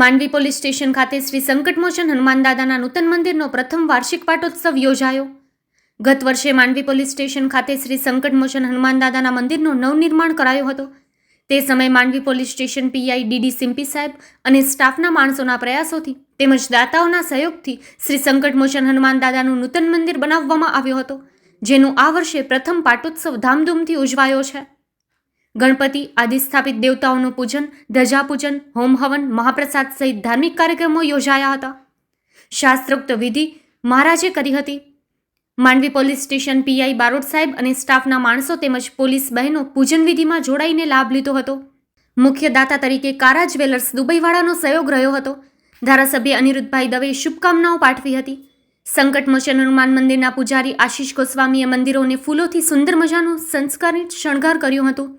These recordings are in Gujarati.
માંડવી પોલીસ સ્ટેશન ખાતે શ્રી સંકટમોચન હનુમાન દાદાના નૂતન મંદિરનો પ્રથમ વાર્ષિક પાટોત્સવ યોજાયો. ગત વર્ષે માંડવી પોલીસ સ્ટેશન ખાતે શ્રી સંકટમોચન હનુમાન દાદાના મંદિરનો નવનિર્માણ કરાયો હતો. તે સમયે Mandvi police station PI D D Simpi સાહેબ અને સ્ટાફના માણસોના પ્રયાસોથી તેમજ દાતાઓના સહયોગથી શ્રી સંકટમોચન હનુમાન દાદાનું નૂતન મંદિર બનાવવામાં આવ્યો હતો, જેનું આ વર્ષે પ્રથમ પાટોત્સવ ધામધૂમથી ઉજવાયો છે. ગણપતિ આદિ સ્થાપિત દેવતાઓનું પૂજન, ધજાપૂજન હોમ હવન મહાપ્રસાદ સહિત ધાર્મિક કાર્યક્રમો યોજાયા હતા. શાસ્ત્રોક્ત વિધિ મહારાજે કરી હતી. Mandvi police station PI Barot સાહેબ અને સ્ટાફના માણસો તેમજ પોલીસ બહેનો પૂજન વિધિમાં જોડાઈને લાભ લીધો હતો. મુખ્ય દાતા તરીકે કારા જ્વેલર્સ દુબઈવાળાનો સહયોગ રહ્યો હતો. ધારાસભ્ય અનિરુદ્ધભાઈ દવેએ શુભકામનાઓ પાઠવી હતી. સંકટમોચન હનુમાન મંદિરના પૂજારી આશીષ ગોસ્વામીએ મંદિરોને ફૂલોથી સુંદર મજાનું સંસ્કારિત શણગાર કર્યું હતું.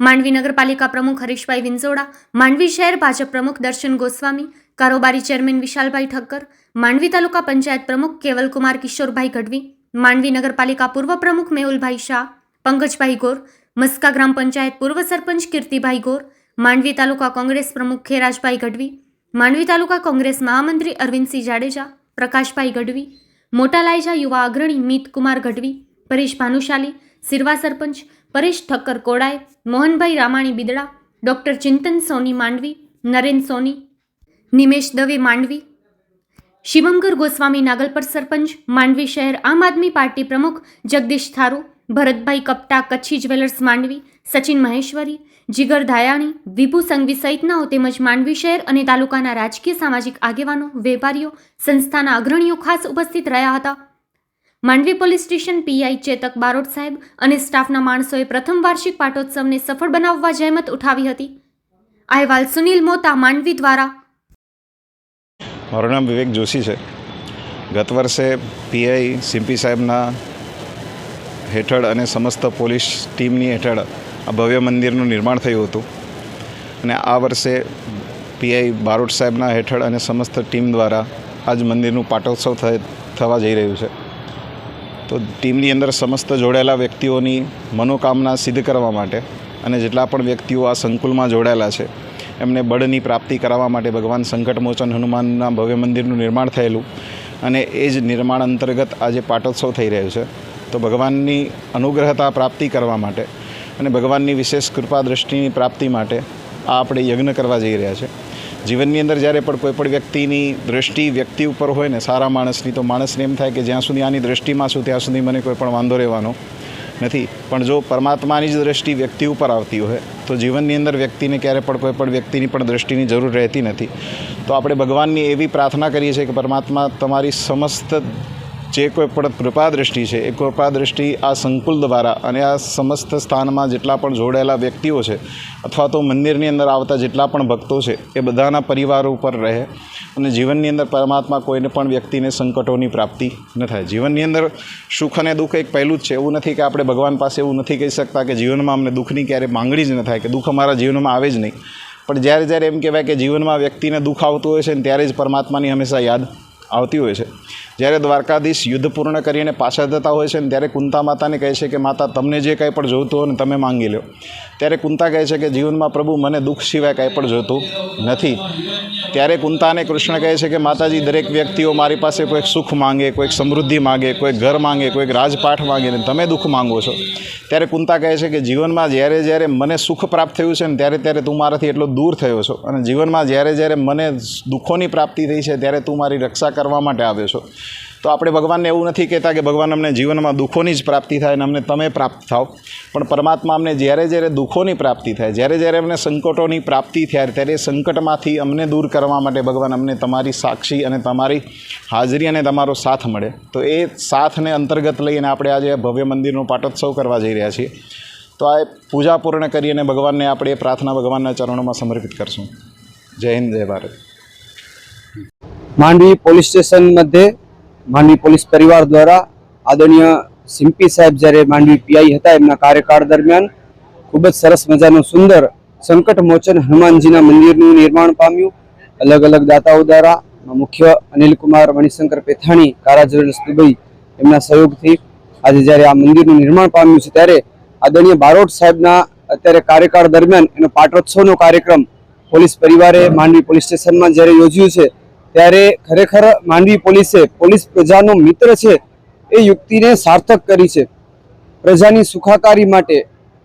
માંડવી નગરપાલિકા પ્રમુખ હરીશભાઈ વિંજોડા માંડવી શહેર ભાજપ પ્રમુખ દર્શન ગોસ્વામી, કારોબારી ચેરમેન વિશાલભાઈ ઠક્કર, માંડવી તાલુકા પંચાયત પ્રમુખ કેવલકુમાર કિશોરભાઈ ગઢવી, માંડવી નગરપાલિકા પૂર્વ પ્રમુખ મેહુલભાઈ શાહ, પંકજભાઈ ગોર, મસ્કા ગ્રામ પંચાયત પૂર્વ સરપંચ કીર્તિભાઈ ગોર, માંડવી તાલુકા કોંગ્રેસ પ્રમુખ ખેરાજભાઈ ગઢવી, માંડવી તાલુકા કોંગ્રેસ મહામંત્રી અરવિંદસિંહ જાડેજા, પ્રકાશભાઈ ગઢવી, મોટા લાયજા યુવા અગ્રણી મિતકુમાર ગઢવી, પરેશ ભાનુશાલી, સિરવા સરપંચ પરેશ ઠક્કર કોડાય મોહનભાઈ રામાણી બિદડા, ડૉક્ટર ચિંતન સોની માંડવી, નરેન સોની, નિમેશ દવે માંડવી, શિવમગર ગોસ્વામી નાગલપર સરપંચ, માંડવી શહેર આમ આદમી પાર્ટી પ્રમુખ જગદીશ થારુ, ભરતભાઈ કપટા કચ્છી જ્વેલર્સ માંડવી, સચિન મહેશ્વરી, જીગર ધાયાણી, વિભુ સંઘવી સહિતનાઓ તેમજ માંડવી શહેર અને તાલુકાના રાજકીય સામાજિક આગેવાનો, વેપારીઓ, સંસ્થાના અગ્રણીઓ ખાસ ઉપસ્થિત રહ્યા હતા. Mandvi police station PI Chetak Barot સાહેબ અને સ્ટાફના માણસોએ પ્રથમ વાર્ષિક પાટોત્સવને સફળ બનાવવા જહેમત ઉઠાવી હતી. અહેવાલ સુનિલ મોતા, માંડવી દ્વારા. મારું નામ વિવેક જોશી છે. ગત વર્ષે પીઆઈ સિમ્પી સાહેબના હેઠળ અને સમસ્ત પોલીસ ટીમની હેઠળ આ ભવ્ય મંદિરનું નિર્માણ થયું હતું. અને આ વર્ષે પીઆઈ બારોટ સાહેબના હેઠળ અને સમસ્ત ટીમ દ્વારા આજ મંદિરનું પાટોત્સવ થવા જઈ રહ્યું છે. તો ટીમની અંદર સમસ્ત જોડાયેલા વ્યક્તિઓની મનોકામના સિદ્ધ કરવા માટે અને જેટલા પણ વ્યક્તિઓ આ સંકુલમાં જોડાયેલા છે, એમને બળની પ્રાપ્તિ કરાવવા માટે ભગવાન સંકટમોચન હનુમાનના ભવ્ય મંદિરનું નિર્માણ થયેલું અને એ જ નિર્માણ અંતર્ગત આજે પાટોત્સવ થઈ રહ્યો છે. તો ભગવાનની અનુગ્રહતા પ્રાપ્તિ કરવા માટે અને ભગવાનની વિશેષ કૃપા દૃષ્ટિની પ્રાપ્તિ માટે આ આપણે યજ્ઞ કરવા જઈ રહ્યા છે. જીવનની અંદર જ્યારે પણ કોઈ પણ વ્યક્તિની દૃષ્ટિ વ્યક્તિ ઉપર હોય ને, સારા માણસની, તો માણસને એમ થાય કે જ્યાં સુધી આની દૃષ્ટિમાં છું, ત્યાં સુધી મને કોઈ પણ વાંધો રહેવાનો નથી. પણ જો પરમાત્માની જ દ્રષ્ટિ વ્યક્તિ ઉપર આવતી હોય, તો જીવનની અંદર વ્યક્તિને ક્યારે પણ કોઈ પણ વ્યક્તિની પણ દૃષ્ટિની જરૂર રહેતી નથી. તો આપણે ભગવાનની એવી પ્રાર્થના કરીએ છીએ કે પરમાત્મા તમારી સમસ્ત જે કોઈ પણ કૃપા દૃષ્ટિ છે, એ કૃપા દૃષ્ટિ આ સંકુલ દ્વારા અને આ સમસ્ત સ્થાનમાં જેટલા પણ જોડાયેલા વ્યક્તિઓ છે અથવા તો મંદિરની અંદર આવતા જેટલા પણ ભક્તો છે, એ બધાના પરિવારો ઉપર રહે અને જીવનની અંદર પરમાત્મા કોઈને પણ વ્યક્તિને સંકટોની પ્રાપ્તિ ન થાય. જીવનની અંદર સુખ અને દુઃખ એક પહેલું જ છે. એવું નથી કે આપણે ભગવાન પાસે એવું નથી કહી શકતા કે જીવનમાં અમને દુઃખની ક્યારેય માંગણી જ ન થાય, કે દુઃખ અમારા જીવનમાં આવે જ નહીં. પણ જ્યારે જ્યારે એમ કહેવાય કે જીવનમાં વ્યક્તિને દુઃખ આવતું હોય છે ને ત્યારે જ પરમાત્માની હંમેશા યાદ આવતી હોય છે. જ્યારે દ્વારકાધીશ યુદ્ધ પૂર્ણ કરીને પાછા જતા હોય છે ને ત્યારે કુંતા માતાને કહે છે કે, માતા, તમને જે કંઈ પણ જોઈતું હોય ને તમે માંગી લો ત્યારે કુંતા કહે છે કે, જીવનમાં પ્રભુ મને દુઃખ સિવાય કાંઈ પણ જોતું નથી. ત્યારે કુંતાને કૃષ્ણ કહે છે કે, માતાજી, દરેક વ્યક્તિઓ મારી પાસે કોઈક સુખ માંગે, કોઈક સમૃદ્ધિ માંગે, કોઈક ઘર માંગે, કોઈક રાજપાઠ માંગે ને તમે દુઃખ માંગો છો. ત્યારે કુંતા કહે છે કે, જીવનમાં જ્યારે જ્યારે મને સુખ પ્રાપ્ત થયું છે ને ત્યારે ત્યારે તું મારાથી એટલો દૂર થયો છો અને જીવનમાં જ્યારે જ્યારે મને દુઃખોની પ્રાપ્તિ થઈ છે, ત્યારે તું મારી રક્ષા કરવા માટે આવ્યો છો. તો આપણે ભગવાનને એવું નથી કહેતા કે ભગવાન અમને જીવનમાં દુઃખોની જ પ્રાપ્તિ થાય અને અમને તમે પ્રાપ્ત થાઓ. પણ પરમાત્મા અમને જ્યારે જ્યારે દુઃખોની પ્રાપ્તિ થાય, જ્યારે જ્યારે અમને સંકટોની પ્રાપ્તિ થાય, ત્યારે સંકટમાંથી અમને દૂર કરવા માટે ભગવાન અમને તમારી સાક્ષી અને તમારી હાજરી અને તમારો સાથ મળે. તો એ સાથને અંતર્ગત લઈને આપણે આજે ભવ્ય મંદિરનો પાટોત્સવ કરવા જઈ રહ્યા છીએ. તો આ પૂજા પૂર્ણ કરી અને ભગવાનને આપણે એ પ્રાર્થના ભગવાનના ચરણોમાં સમર્પિત કરશું. જય હિન્દ, જય ભારત. માંડવી પોલીસ સ્ટેશન મધ્યે માંડવી પોલીસ પરિવાર દ્વારા આદરણીય સિમ્પી સાહેબ જ્યારે માંડવી પીઆઈ હતા એમના કાર્યકાળ દરમિયાન ખૂબ જ સરસ મજાનું સુંદર સંકટ મોચન હનુમાનજીના મંદિરનું નિર્માણ પામ્યું. અલગ અલગ દાતાઓ દ્વારા મુખ્ય અનિલકુમાર મણિશંકર પેથાણી કારાજવેલર્સ દુબઈ એમના સહયોગથી આજે જ્યારે આ મંદિરનું નિર્માણ પામ્યું છે ત્યારે આદરણીય બારોટ સાહેબના અત્યારે કાર્યકાળ દરમિયાન એનો પાટોત્સવનો કાર્યક્રમ પોલીસ પરિવારે માંડવી પોલીસ સ્ટેશનમાં જ્યારે યોજ્યું છે ત્યારે ખરેખર માંડવી પોલીસે પોલીસ પ્રજાનો મિત્ર છે એ યુક્તિને સાર્થક કરી છે. પ્રજાની સુખાકારી માટે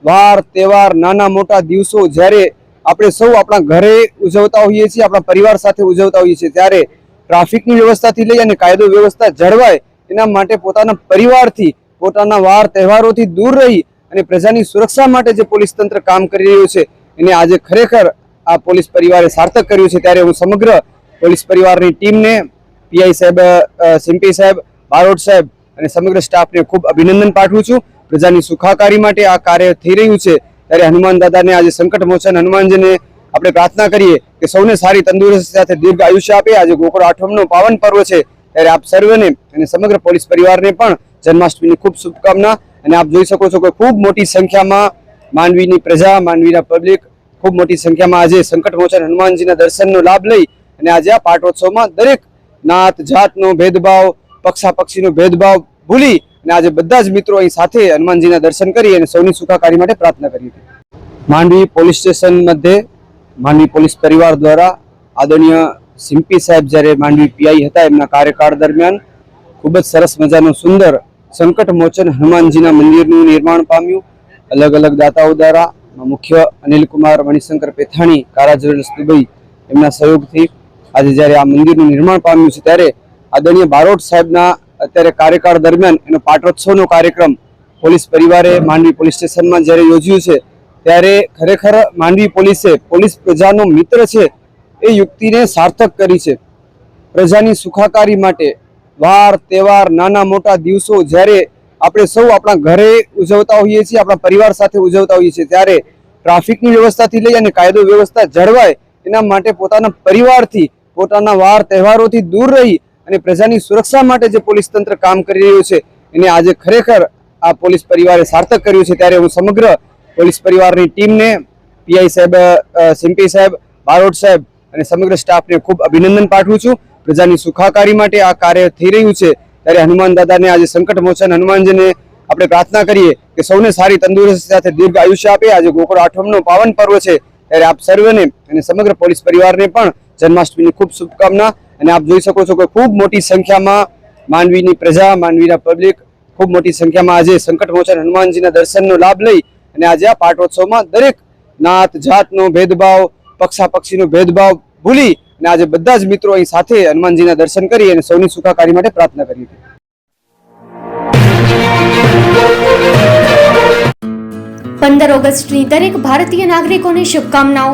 વાર તહેવાર, નાના મોટા દિવસો જ્યારે આપણે સૌ આપણા ઘરે ઉજવતા હોઈએ છીએ, આપણા પરિવાર સાથે ઉજવતા હોઈએ છીએ, ત્યારે ટ્રાફિકની વ્યવસ્થાથી લઈ અને કાયદો વ્યવસ્થા જળવાય એના માટે પોતાના પરિવારથી, પોતાના વાર તહેવારોથી દૂર રહી અને પ્રજાની સુરક્ષા માટે જે પોલીસ તંત્ર કામ કરી રહ્યું છે, એને આજે ખરેખર આ પોલીસ પરિવારે સાર્થક કર્યું છે. ત્યારે હું સમગ્ર પોલીસ પરિવારની ટીમને પીઆઈ સાહેબ સિમ્પી સાહેબ, બારોટ સાહેબ અને સમગ્ર સ્ટાફને ખૂબ અભિનંદન પાઠવું છું. પ્રજાની સુખાકારી માટે આ કાર્ય થઈ રહ્યું છે. ત્યારે હનુમાન દાદાને આજે સંકટ મોચન હનુમાનજીને આપણે પ્રાર્થના કરીએ કે સૌને સારી તંદુરસ્તી સાથે દીર્ઘ આયુષ્ય આપે. આજે ગોકુળ આઠમનો પાવન પર્વ છે. ત્યારે આપ સર્વને અને સમગ્ર પોલીસ પરિવારને પણ જન્માષ્ટમીની ખૂબ શુભકામના અને આપ જોઈ શકો છો કે ખૂબ મોટી સંખ્યામાં માનવીની પ્રજા, માનવીના પબ્લિક ખૂબ મોટી સંખ્યામાં આજે સંકટ મોચન હનુમાનજીના દર્શનનો લાભ લઈ અને આજે આ પાટોત્સવમાં દરેક નાત, જાતનો ભેદભાવ પક્ષા પક્ષીનો ભેદભાવ ભૂલી અને આજે બધા જ મિત્રો અહીં સાથે હનુમાનજીના દર્શન કરી અને સૌની સુખાકારી માટે પ્રાર્થના કરી હતી. માંડવી પોલીસ સ્ટેશન મધ્યે માંડવી પોલીસ પરિવાર દ્વારા આદરણીય સિમ્પી સાહેબ જ્યારે માંડવી પીઆઈ હતા, એમના કાર્યકાળ દરમિયાન ખૂબ જ સરસ મજાનું સુંદર સંકટ મોચન હનુમાનજીના મંદિરનું નિર્માણ પામ્યું. અલગ અલગ દાતાઓ દ્વારા મુખ્ય અનિલકુમાર મણિશંકર પેથાણી કારા દુબઈ એમના સહયોગથી આજે જ્યારે આ મંદિરનું નિર્માણ પામ્યું છે, ત્યારે આદરણીય બારોટ સાહેબના અત્યારે કાર્યકાળ દરમિયાન એનો પાટોત્સવનો કાર્યક્રમ પોલીસ પરિવારે માંડવી પોલીસ સ્ટેશનમાં જ્યારે યોજ્યું છે, ત્યારે ખરેખર માંડવી પોલીસે પોલીસ પ્રજાનો મિત્ર છે એ યુક્તિને સાર્થક કરી છે. પ્રજાની સુખાકારી માટે વાર તહેવાર નાના મોટા દિવસો જ્યારે આપણે સૌ આપણા ઘરે ઉજવતા હોઈએ છીએ, આપણા પરિવાર સાથે ઉજવતા હોઈએ છીએ, ત્યારે ટ્રાફિકની વ્યવસ્થાથી લઈ અને કાયદો વ્યવસ્થા જળવાય એના માટે પોતાના પરિવારથી પોતાના વાર તહેવારોથી દૂર રહી અને પ્રજાની સુરક્ષા માટે જે પોલીસ તંત્ર કામ કરી રહ્યું છે, એને આજે ખરેખર આ પોલીસ પરિવારે સાર્થક કર્યું છે. ત્યારે હું સમગ્ર પોલીસ પરિવારની ટીમને, પીઆઈ સાહેબ સિમ્પી સાહેબ, બારોટ સાહેબ અને સમગ્ર સ્ટાફને ખૂબ અભિનંદન પાઠવું છું. પ્રજાની સુખાકારી માટે આ કાર્ય થઈ રહ્યું છે. ત્યારે હનુમાન દાદાને આજે સંકટ મોચન હનુમાનજીને આપણે પ્રાર્થના કરીએ કે સૌને સારી તંદુરસ્તી સાથે દીર્ઘ આયુષ્ય આપે. આજે ગોકુળ આઠમનો પાવન પર્વ છે. ત્યારે આપ સર્વને અને સમગ્ર પોલીસ પરિવારને પણ જન્માષ્ટમીની ખૂબ શુભકામના અને આપ જોઈ શકો છો કે ખૂબ મોટી સંખ્યામાં માનવીની પ્રજા માનવીના પબ્લિક ખૂબ મોટી સંખ્યામાં આજે સંકટ મોચન હનુમાનજીના દર્શનનો લાભ લઈ અને આજે આ પાટોત્સવમાં દરેક નાત, જાતનો ભેદભાવ, પક્ષાપક્ષીનો ભેદભાવ ભૂલી અને આજે બધા જ મિત્રો અહીં સાથે હનુમાનજીના દર્શન કરી અને સૌની સુખાકારી માટે પ્રાર્થના કરી હતી. પંદર ઓગસ્ટની દરેક ભારતીય નાગરિકોને શુભકામનાઓ.